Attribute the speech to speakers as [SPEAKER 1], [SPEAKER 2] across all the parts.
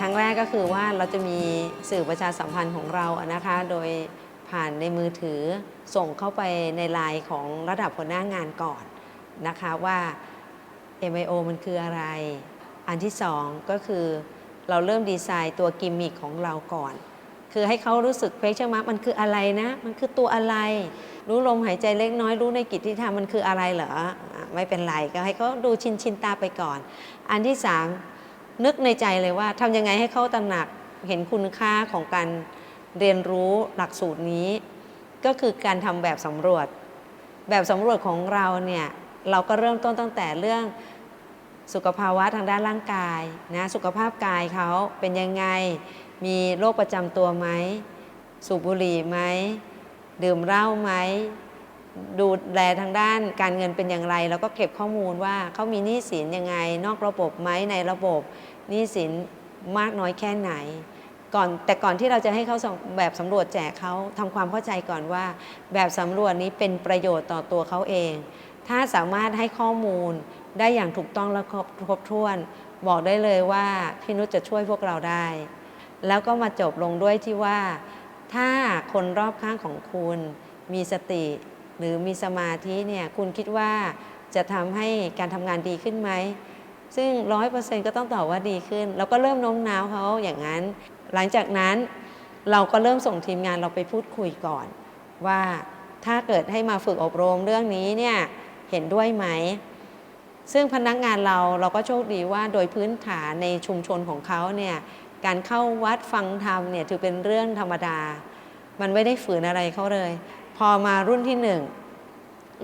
[SPEAKER 1] ตั้งแต่ครั้งแรกก็คือว่าเราจะมีสื่อประชาสัมพันธ์ของเรานะคะ โดยผ่านในมือถือส่งเข้าไปในไลน์ของระดับหัวหน้างานก่อนนะคะว่า MIO มันคืออะไร อันที่สองก็คือเราเริ่มดีไซน์ตัวกิมมิคของเราก่อน คือให้เขารู้สึกเพชเชอร์มามันคืออะไรนะ มันคือตัวอะไร รู้ลมหายใจเล็กน้อยรู้ในกิจที่ทำมันคืออะไรเหรอ ไม่เป็นไรก็ให้เขาดูชินชินตาไปก่อน อันที่สาม นึกในใจเลยว่าทำยังไงให้เขาตระหนักเห็นคุณค่าของการเรียนรู้หลักสูตรนี้ ก็คือการทำแบบสำรวจ แบบสำรวจของเราเนี่ยเราก็เริ่มต้นตั้งแต่เรื่องสุขภาวะทางด้านร่างกายนะสุขภาพกายเขาเป็นยังไง มีโรคประจำตัวไหม สูบบุหรี่ไหม ดื่มเหล้าไหม ดูแลทางด้านการเงินเป็นอย่างไร แล้วก็เก็บข้อมูลว่าเขามีหนี้สินยังไง นอกระบบไหมในระบบหนี้สินมากน้อยแค่ไหน ก่อนแต่ก่อนที่เราจะให้เขาแบบสำรวจแจกเขาทำความเข้าใจก่อนว่า แบบสำรวจนี้เป็นประโยชน์ต่อตัวเขาเอง ถ้าสามารถให้ข้อมูลได้อย่างถูกต้องและครบครบถ้วน บอกได้เลยว่าพี่นุชจะช่วยพวกเราได้ แล้วก็มาจบลงด้วยที่ว่า ถ้าคนรอบข้างของคุณมีสติ หรือมีสมาธิเนี่ยคุณคิดว่าจะทำให้การทำงานดีขึ้นไหม ซึ่งร้อยเปอร์เซ็นต์ก็ต้องตอบว่าดีขึ้น เราก็เริ่มโน้มน้าวเขาอย่างนั้น หลังจากนั้นเราก็เริ่มส่งทีมงานเราไปพูดคุยก่อน ว่าถ้าเกิดให้มาฝึกอบรมเรื่องนี้เนี่ยเห็นด้วยไหม ซึ่งพนักงานเราเราก็โชคดีว่าโดยพื้นฐานในชุมชนของเขาเนี่ยการเข้าวัดฟังธรรมเนี่ยถือเป็นเรื่องธรรมดา มันไม่ได้ฝืนอะไรเขาเลย อมารุ่นที่หนึ่ง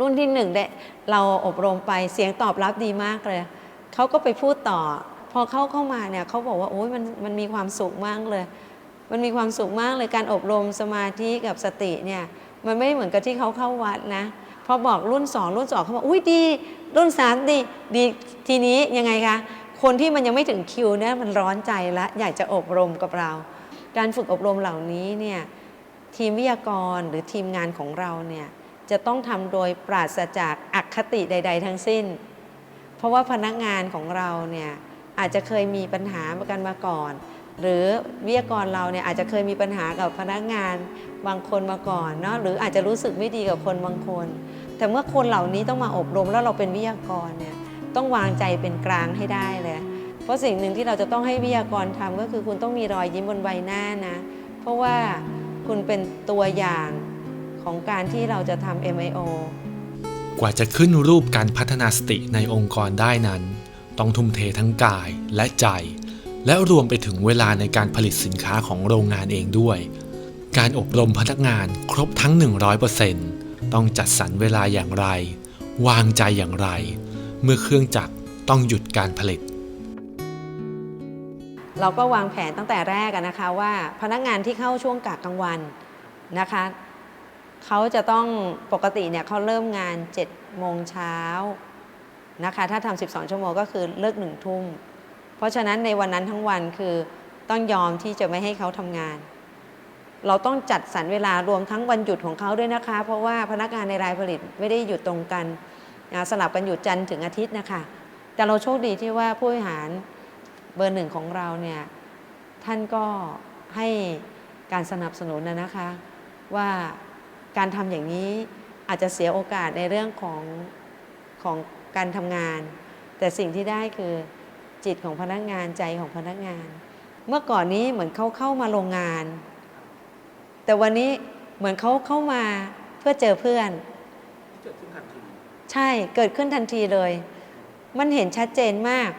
[SPEAKER 1] รุ่นที่หนึ่งได้เราอบรมไปเสียงตอบรับดีมากเลย เขาก็ไปพูดต่อ พอเข้าเข้ามาเนี่ยเขาบอกว่าโอ้ยมันมันมีความสุขมากเลย มันมีความสุขมากเลยการอบรมสมาธิกับสติเนี่ยมันไม่เหมือนกับที่เขาเข้าวัดนะพอบอกรุ่นสองรุ่นสองเขาบอกอุ้ยดี รุ่นสามดีดีทีนี้ยังไงคะคนที่มันยังไม่ถึงคิวเนี่ยมันร้อนใจละอยากจะอบรมกับเรา การฝึกอบรมเหล่านี้เนี่ย ทีมวิทยากรหรือทีมงานของเราเนี่ยจะต้องทำโดยปราศจากอคติใด ๆ ทั้งสิ้น เพราะว่าพนักงานของเราเนี่ยอาจจะเคยมีปัญหากันมาก่อน หรือวิทยากรเราเนี่ยอาจจะเคยมีปัญหากับพนักงานบางคนมาก่อนเนาะหรืออาจจะรู้สึกไม่ดีกับคนบางคน แต่เมื่อคนเหล่านี้ต้องมาอบรมแล้วเราเป็นวิทยากรเนี่ยต้องวางใจเป็นกลางให้ได้เลยเพราะสิ่งหนึ่งที่เราจะต้องให้วิทยากรทำก็คือคุณต้องมีรอยยิ้มบนใบหน้านะ เพราะว่า คุณเป็นตัวอย่างของการที่เราจะทำ MIO
[SPEAKER 2] กว่าจะขึ้นรูปการพัฒนาสติในองค์กรได้นั้น ต้องทุ่มเททั้งกายและใจ และรวมไปถึงเวลาในการผลิตสินค้าของโรงงานเองด้วย การอบรมพนักงานครบทั้ง 100%ต้องจัดสรรเวลาอย่างไร วางใจอย่างไร เมื่อเครื่องจักรต้องหยุดการผลิต
[SPEAKER 1] เราก็วางแผนตั้งแต่แรกนะคะว่าพนักงานที่เข้าช่วงกะกลางวันนะคะเขาจะต้องปกติเนี่ยเขาเริ่มงาน7โมงเช้านะคะถ้าทำ12 ชั่วโมงก็คือเลิกหนึ่งทุ่ม เพราะฉะนั้นในวันนั้นทั้งวันคือต้องยอมที่จะไม่ให้เขาทำงาน เราต้องจัดสรรเวลารวมทั้งวันหยุดของเขาด้วยนะคะ เพราะว่าพนักงานในรายผลิตไม่ได้หยุดตรงกันสลับกันหยุดจันทร์ถึงอาทิตย์นะคะ แต่เราโชคดีที่ว่าผู้บริหาร เบอร์หนึ่งของเราเนี่ยท่านก็ให้การสนับสนุนนะนะคะว่าการทำอย่างนี้อาจจะเสียโอกาสในเรื่องของของการทำงาน แต่สิ่งที่ได้คือจิตของพนักงานใจของพนักงาน เมื่อก่อนนี้เหมือนเขาเข้ามาโรงงาน แต่วันนี้เหมือนเขาเข้ามาเพื่อเจอเพื่อนใช่เกิดขึ้นทันทีเลย มันเห็นชัดเจนมาก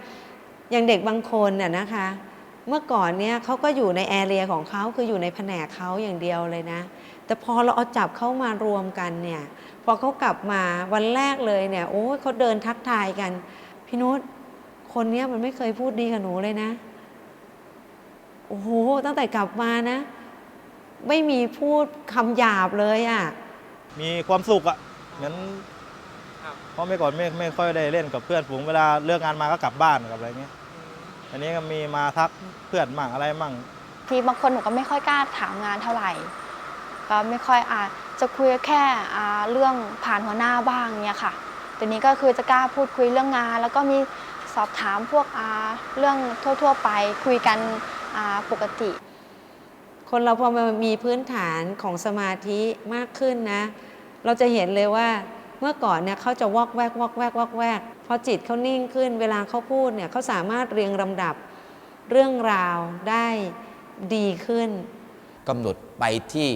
[SPEAKER 1] อย่างเด็กบางคนน่ะนะคะ เมื่อก่อนเนี่ยเขาก็อยู่ในแอเรียของเขาคืออยู่ในแผนกเขาอย่างเดียวเลยนะ แต่พอเราเอาจับเข้ามารวมกันเนี่ยพอเขากลับมาวันแรกเลยเนี่ยโอ้ยเขาเดินทักทายกัน พี่นุชคนเนี้ยมันไม่เคยพูดดีกับหนูเลยนะ โอ้โหตั้งแต่กลับมานะ ไม่มีพูดคำหยาบเลยอะ่ะ
[SPEAKER 3] มีความสุขอะเหมือน เพราะเมื่อก่อนไม่ไม่ค่อยได้เล่นกับเพื่อนฝูงเวลาเลิกงานมาก็กลับบ้านกับอะไรเงี้ยอันนี้ก็มีมาทักเพื่อนมั่งอะไรมั่ง
[SPEAKER 4] ทีบางคนหนูก็ไม่ค่อยกล้าถามงานเท่าไหร่ ก็ไม่ค่อยอาจจะคุยแค่อ่าเรื่องผ่านหัวหน้าบ้างเนี่ยค่ะแต่นี้ก็คือจะกล้าพูดคุยเรื่องงาน แล้วก็มีสสอบถามพวกอ่าเรื่องทั่ว ๆ ไปคุยกันอ่าปกติ
[SPEAKER 1] คนเราพอมามีพื้นฐานของสมาธิมากขึ้นนะ เราจะเห็นเลยว่า เมื่อก่อนเนี่ยเขาจะวอกแวกวอกแวกวอกแวกพอจิตเขานิ่งขึ้น เวลาเขาพูดเนี่ยเขาสามารถเรียงลำดับเรื่องราวได้ดีขึ้น
[SPEAKER 5] กำหนดไปที่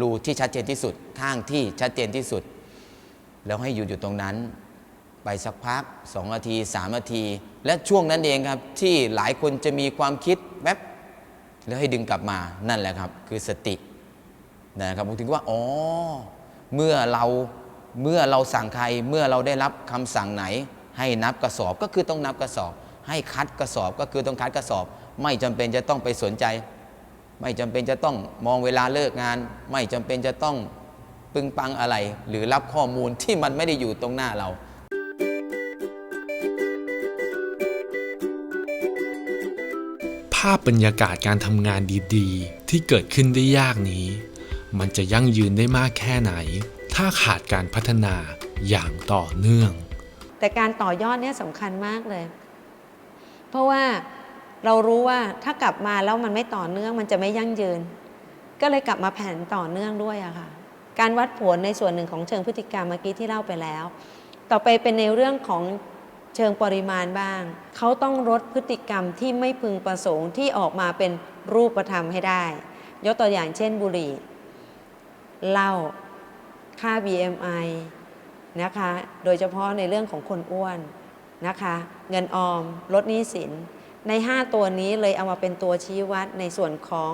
[SPEAKER 5] รูที่ชัดเจนที่สุดข้างที่ชัดเจนที่สุด แล้วให้อยู่อยู่ตรงนั้น ไปสักพัก2นาที3นาที และช่วงนั้นเองครับที่หลายคนจะมีความคิดแวบแล้วให้ดึงกลับมานั่นแหละครับ คือสตินะครับผมถึงว่าอ๋อเมื่อเรา เมื่อเราสั่งใครเมื่อเราได้รับคำสั่งไหน ให้นับกระสอบก็คือต้องนับกระสอบ ให้คัดกระสอบก็คือต้องคัดกระสอบ ไม่จำเป็นจะต้องไปสนใจ ไม่จำเป็นจะต้องมองเวลาเลิกงาน ไม่จำเป็นจะต้องปึงปังอะไร หรือรับข้อมูลที่มันไม่ได้อยู่ตรงหน้าเรา
[SPEAKER 2] ภาพบรรยากาศการทำงานดีๆ ที่เกิดขึ้นได้ยากนี้ มันจะยั่งยืนได้มากแค่ไหน ถ้าขาดการพัฒนาอย่างต่อเนื่อง
[SPEAKER 1] แต่การต่อยอดเนี่ยสำคัญมากเลย เพราะว่าเรารู้ว่าถ้ากลับมาแล้วมันไม่ต่อเนื่องมันจะไม่ยั่งยืน ก็เลยกลับมาแผนต่อเนื่องด้วยอะค่ะ การวัดผลในส่วนหนึ่งของเชิงพฤติกรรมเมื่อกี้ที่เล่าไปแล้ว ต่อไปเป็นในเรื่องของเชิงปริมาณบ้าง เขาต้องลดพฤติกรรมที่ไม่พึงประสงค์ที่ออกมาเป็นรูปธรรมให้ได้ ยกตัวอย่างเช่นบุหรี่เหล้า ค่า BMI นะคะ โดยเฉพาะในเรื่องของคนอ้วนนะคะ เงินออม ลดหนี้สิน ใน 5 ตัวนี้เลยเอามาเป็นตัวชี้วัดในส่วนของ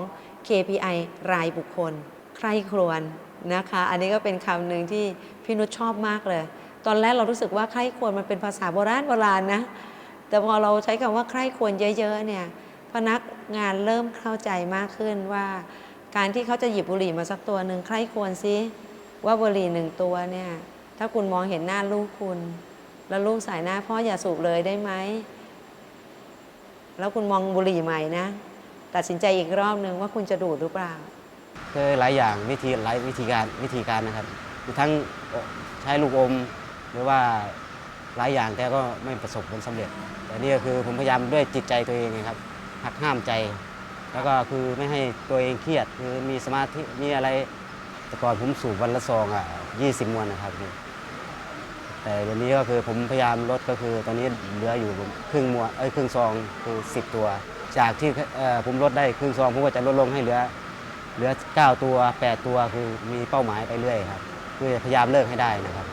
[SPEAKER 1] KPI รายบุคคล ใครครวญนะคะ อันนี้ก็เป็นคำหนึ่งที่พี่นุชชอบมากเลย ตอนแรกเรารู้สึกว่าใครควรมันเป็นภาษาโบราณโบราณนะ แต่พอเราใช้คำว่าใครควรเยอะๆเนี่ย พนักงานเริ่มเข้าใจมากขึ้นว่า การที่เขาจะหยิบบุหรี่มาสักตัวหนึ่งใครควรซิ ว่าบุหรี่หนึ่งตัวเนี่ย ถ้าคุณมองเห็นหน้าลูกคุณ แล้วลูกสายหน้าพ่ออย่าสูบเลยได้ไหม แล้วคุณมองบุหรี่ใหม่นะ ตัดสินใจอีกรอบหนึ่งว่าคุณจะดูดหรือเปล่า
[SPEAKER 6] คือหลายอย่างวิธีหลายวิธีการวิธีการนะครับทั้งใช้ลูกอมหรือว่าหลายอย่างแต่ก็ไม่ประสบผลสำเร็จ แต่นี่ก็คือผมพยายามด้วยจิตใจตัวเองครับหักห้ามใจ แล้วก็คือไม่ให้ตัวเองเครียดคือมีสมาธิมีอะไร แต่ก่อนผมสูบวันละซองอะยี่สิบมวนนะครับ แต่เดี๋ยวนี้ก็คือผมพยายามลดก็คือตอนนี้เหลืออยู่ครึ่งมวนเอ้ยครึ่งซองคือสิบตัว จากที่ผมลดได้ครึ่งซองผมก็จะลดลงให้เหลือ เหลือ9ตัว8ตัวคือมีเป้าหมายไปเรื่อยครับคือพยายามเลิกให้ได้นะครับ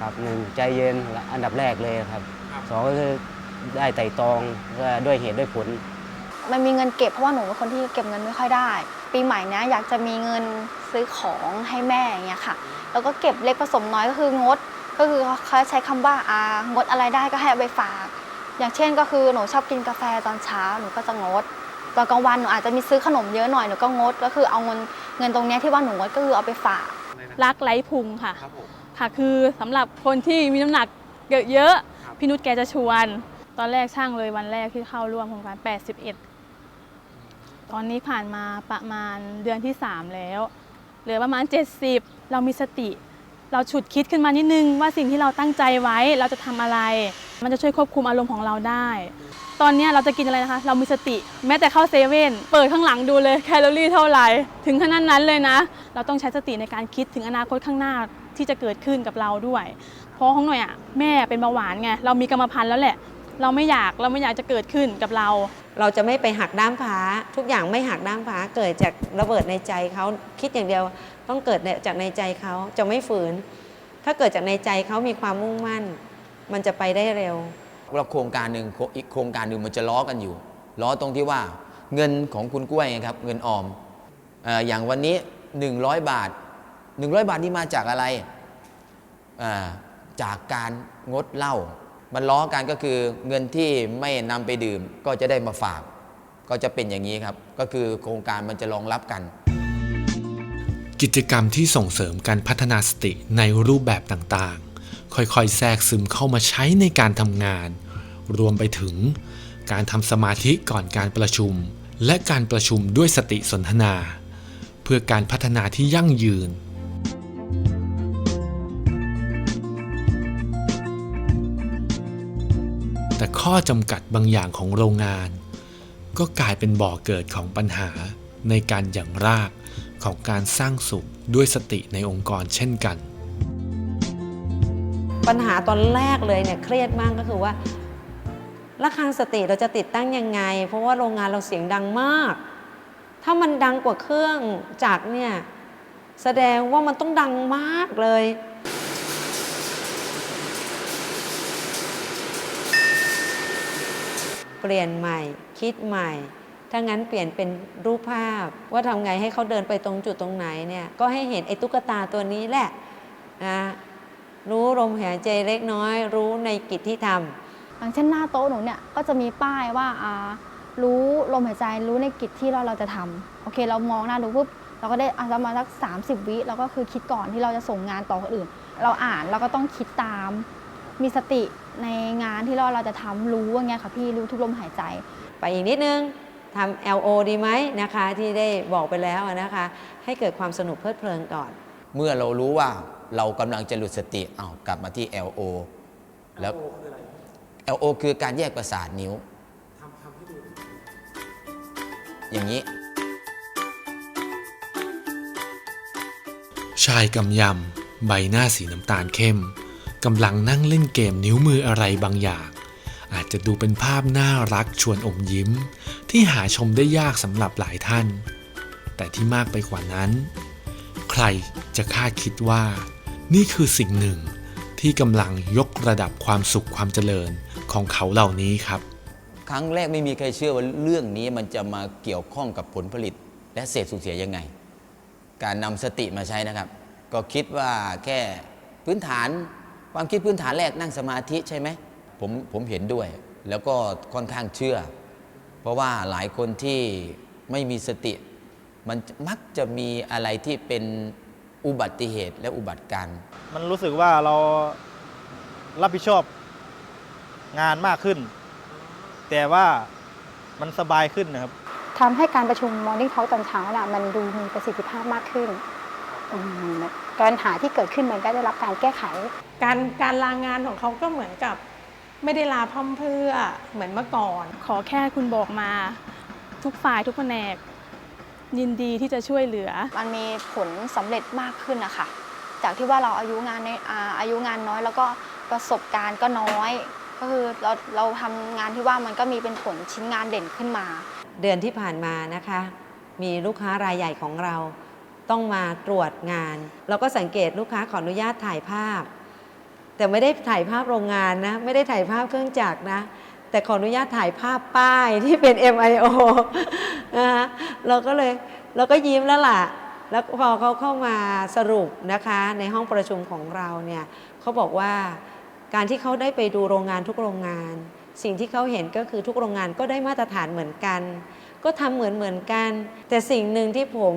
[SPEAKER 6] ครับหนึ่งใจเย็นอันดับแรกเลยครับสองก็คือได้ไต่ตองด้วยเหตุด้วยผล
[SPEAKER 4] มันมีเงินเก็บเพราะว่าหนูเป็นคนที่เก็บเงินไม่ค่อยได้ ปีใหม่เนี้ยอยากจะมีเงินซื้อของให้แม่อย่างเงี้ยค่ะ แล้วก็เก็บเล็กผสมน้อยก็คืองด ก็คือเขาใช้คำว่าอางดอะไรได้ก็ให้เอาไปฝาก อย่างเช่นก็คือหนูชอบกินกาแฟตอนเช้าหนูก็จะงดตอนกลางวันหนูอาจจะมีซื้อขนมเยอะหน่อยหนูก็งด ก็คือเอาเงินเงินตรงเนี้ยที่ว่าหนูงดก็คือเอาไปฝาก
[SPEAKER 7] รักไร้พุงค่ะค่ะ คือสำหรับคนที่มีน้ำหนักเยอะๆพี่นุชแกจะชวน ตอนแรกช่างเลยวันแรกที่เข้าร่วมโครงการ81 ตอนนี้ผ่านมาประมาณเดือนที่ 3 แล้ว เหลือประมาณ 70 เรามีสติ เราฉุดคิดขึ้นมานิดนึงว่าสิ่งที่เราตั้งใจไว้เราจะทำอะไร มันจะช่วยควบคุมอารมณ์ของเราได้ ตอนนี้เราจะกินอะไรนะคะ เรามีสติ แม้แต่เข้าเซเว่นเปิดข้างหลังดูเลยแคลอรี่เท่าไหร่ ถึงขนาดนั้นเลยนะ เราต้องใช้สติในการคิดถึงอนาคตข้างหน้าที่จะเกิดขึ้นกับเราด้วย เพราะของหน่อยอะแม่เป็นเบาหวานไงเรามีกรรมพันธุ์แล้วแหละ เราไม่อยากเราไม่อยากจะเกิดขึ้นกับเรา
[SPEAKER 1] เราจะไม่ไปหักด้ามผาทุกอย่างไม่หักด้ามผาเกิดจากระเบิดในใจเขาคิดอย่างเดียวต้องเกิดจากในใจเขาจะไม่ฝืน ถ้าเกิดจากในใจเขามีความมุ่งมั่น มันจะไปได้เร็ว
[SPEAKER 5] เราโครงการหนึ่งอีกโครงการหนึ่งมันจะล้อกันอยู่ล้อตรงที่ว่าเงินของคุณกล้วยครับเงินออมออย่างวันนี้ 100 บาท 100 บาทนี่มาจากอะไร จากการงดเหล้า มันล้อกันก็คือเงินที่ไม่นำไปดื่มก็จะได้มาฝาก ก็จะเป็นอย่างนี้ครับ ก็คือโครงการมันจะรองรับกัน
[SPEAKER 2] กิจกรรมที่ส่งเสริมการพัฒนาสติในรูปแบบต่างๆ ค่อยๆ แทรกซึมเข้ามาใช้ในการทำงาน รวมไปถึง การทำสมาธิก่อนการประชุม และการประชุมด้วยสติสนทนา เพื่อการพัฒนาที่ยั่งยืน แต่ข้อจำกัดบางอย่างของโรงงาน ก็กลายเป็นบ่อเกิดของปัญหาในการหยั่งรากของการสร้างสุขด้วยสติในองค์กรเช่นกัน
[SPEAKER 1] ปัญหาตอนแรกเลยเนี่ยเครียดมากก็คือว่าระฆังสติเราจะติดตั้งยังไง เพราะว่าโรงงานเราเสียงดังมาก ถ้ามันดังกว่าเครื่องจักรเนี่ยแสดงว่ามันต้องดังมากเลย เปลี่ยนใหม่ คิดใหม่ ถ้างั้นเปลี่ยนเป็นรูปภาพ ว่าทำไงให้เขาเดินไปตรงจุดตรงไหนเนี่ยก็ให้เห็นไอ้ตุ๊กตาตัวนี้แหละนะรู้ลมหายใจเล็กน้อย รู้ในกิจที่ทำ
[SPEAKER 4] อย่างเช่นหน้าโต๊ะหนูเนี่ยก็จะมีป้ายว่าอ่ารู้ลมหายใจรู้ในกิจที่เราเราจะทำโอเค เรามองหน้าดูปุ๊บเราก็ได้อาจจะมาสัก30 วิเราก็คือคิดก่อนที่เราจะส่งงานต่อคนอื่น เราอ่านเราก็ต้องคิดตาม มีสติ ในงานที่เราเราจะทำรู้อย่างเงี้ยค่ะพี่รู้ทุกลมหายใจ
[SPEAKER 1] ไปอีกนิดนึงทำ LO ดีไหมนะคะที่ได้บอกไปแล้วนะคะ ให้เกิดความสนุกเพลิดเพลินก่อน
[SPEAKER 5] เมื่อเรารู้ว่าเรากำลังจะหลุดสติเอาวกลับมาที่ LO แล้ว LO คือการแยกประสาทนิ้วอย่างนี้
[SPEAKER 2] ชายกำยำ ใบหน้าสีน้ำตาลเข้ม กำลังนั่งเล่นเกมนิ้วมืออะไรบางอย่าง อาจจะดูเป็นภาพน่ารักชวนอมยิ้ม ที่หาชมได้ยากสำหรับหลายท่าน แต่ที่มากไปกว่านั้น ใครจะคาดคิดว่า นี่คือสิ่งหนึ่งที่กำลังยกระดับความสุขความเจริญของเขาเหล่านี้ครับ
[SPEAKER 5] ครั้งแรกไม่มีใครเชื่อว่าเรื่องนี้มันจะมาเกี่ยวข้องกับผลผลิต และเศษสูญเสียยังไง การนำสติมาใช้นะครับ ก็คิดว่าแค่พื้นฐาน ความคิดพื้นฐานแรกนั่งสมาธิใช่ไหมผมผมเห็นด้วย แล้วก็ค่อนข้างเชื่อ เพราะว่าหลายคนที่ไม่มีสติ มันมักจะมีอะไรที่เป็นอุบัติเหตุและอุบัติการณ์
[SPEAKER 3] มันรู้สึกว่าเรารับผิดชอบงานมากขึ้น แต่ว่ามันสบายขึ้นนะครับ
[SPEAKER 8] ทำให้การประชุม Morning Talk ตอนเช้าน่ะมันดูมีประสิทธิภาพมากขึ้นอืม ปัญหาที่เกิดขึ้นมันก็ได้รับการแก้ไข
[SPEAKER 9] การการลางานของเขาก็เหมือนกับไม่ได้ลาพร่ำเพรื่อเหมือนเมื่อก่อน
[SPEAKER 7] ขอแค่คุณบอกมา ทุกฝ่ายทุกแผนก ยินดีที่จะช่วยเหลือ
[SPEAKER 4] มันมีผลสำเร็จมากขึ้นนะคะจากที่ว่าเราอายุงานในอาอายุงานน้อย แล้วก็ประสบการณ์ก็น้อย ก็คือเราเราทำงานที่ว่ามันก็มีเป็นผลชิ้นงานเด่นขึ้นมา
[SPEAKER 1] เดือนที่ผ่านมานะคะ มีลูกค้ารายใหญ่ของเรา ต้องมาตรวจงาน เราก็สังเกตลูกค้าขออนุญาตถ่ายภาพ แต่ไม่ได้ถ่ายภาพโรงงานนะ ไม่ได้ถ่ายภาพเครื่องจักรนะ แต่ขออนุญาตถ่ายภาพป้ายที่เป็น MIO นะคะเราก็เลยเราก็ยิ้มแล้วล่ะ แล้วพอเขาเข้ามาสรุปนะคะ ในห้องประชุมของเราเนี่ยเขาบอกว่าการที่เขาได้ไปดูโรงงานทุกโรงงาน สิ่งที่เขาเห็นก็คือทุกโรงงานก็ได้มาตรฐานเหมือนกัน ก็ทำเหมือนเหมือนกัน แต่สิ่งหนึ่งที่ผม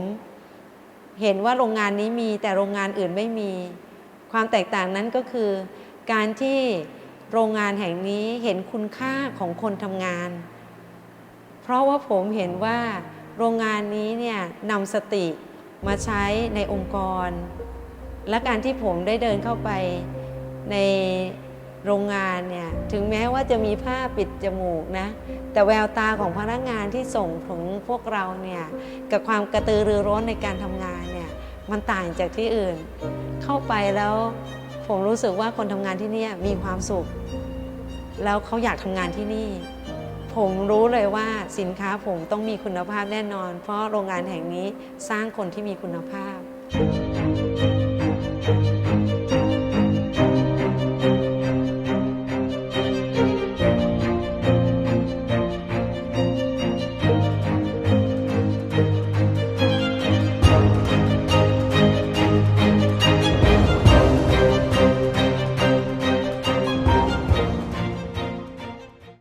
[SPEAKER 1] เห็นว่าโรงงานนี้มีแต่โรงงานอื่นไม่มี ความแตกต่างนั้นก็คือ การที่โรงงานแห่งนี้เห็นคุณค่าของคนทำงาน เพราะว่าผมเห็นว่าโรงงานนี้เนี่ยนำสติมาใช้ในองค์กร และการที่ผมได้เดินเข้าไปใน โรงงานเนี่ยถึงแม้ว่าจะมีผ้าปิดจมูกนะ แต่แววตาของพนักงานที่ส่งถึงพวกเราเนี่ยกับความกระตือรือร้นในการทำงานเนี่ยมันต่างจากที่อื่น เข้าไปแล้วผมรู้สึกว่าคนทำงานที่นี่มีความสุข แล้วเขาอยากทำงานที่นี่ ผมรู้เลยว่าสินค้าผมต้องมีคุณภาพแน่นอน เพราะโรงงานแห่งนี้สร้างคนที่มีคุณภาพ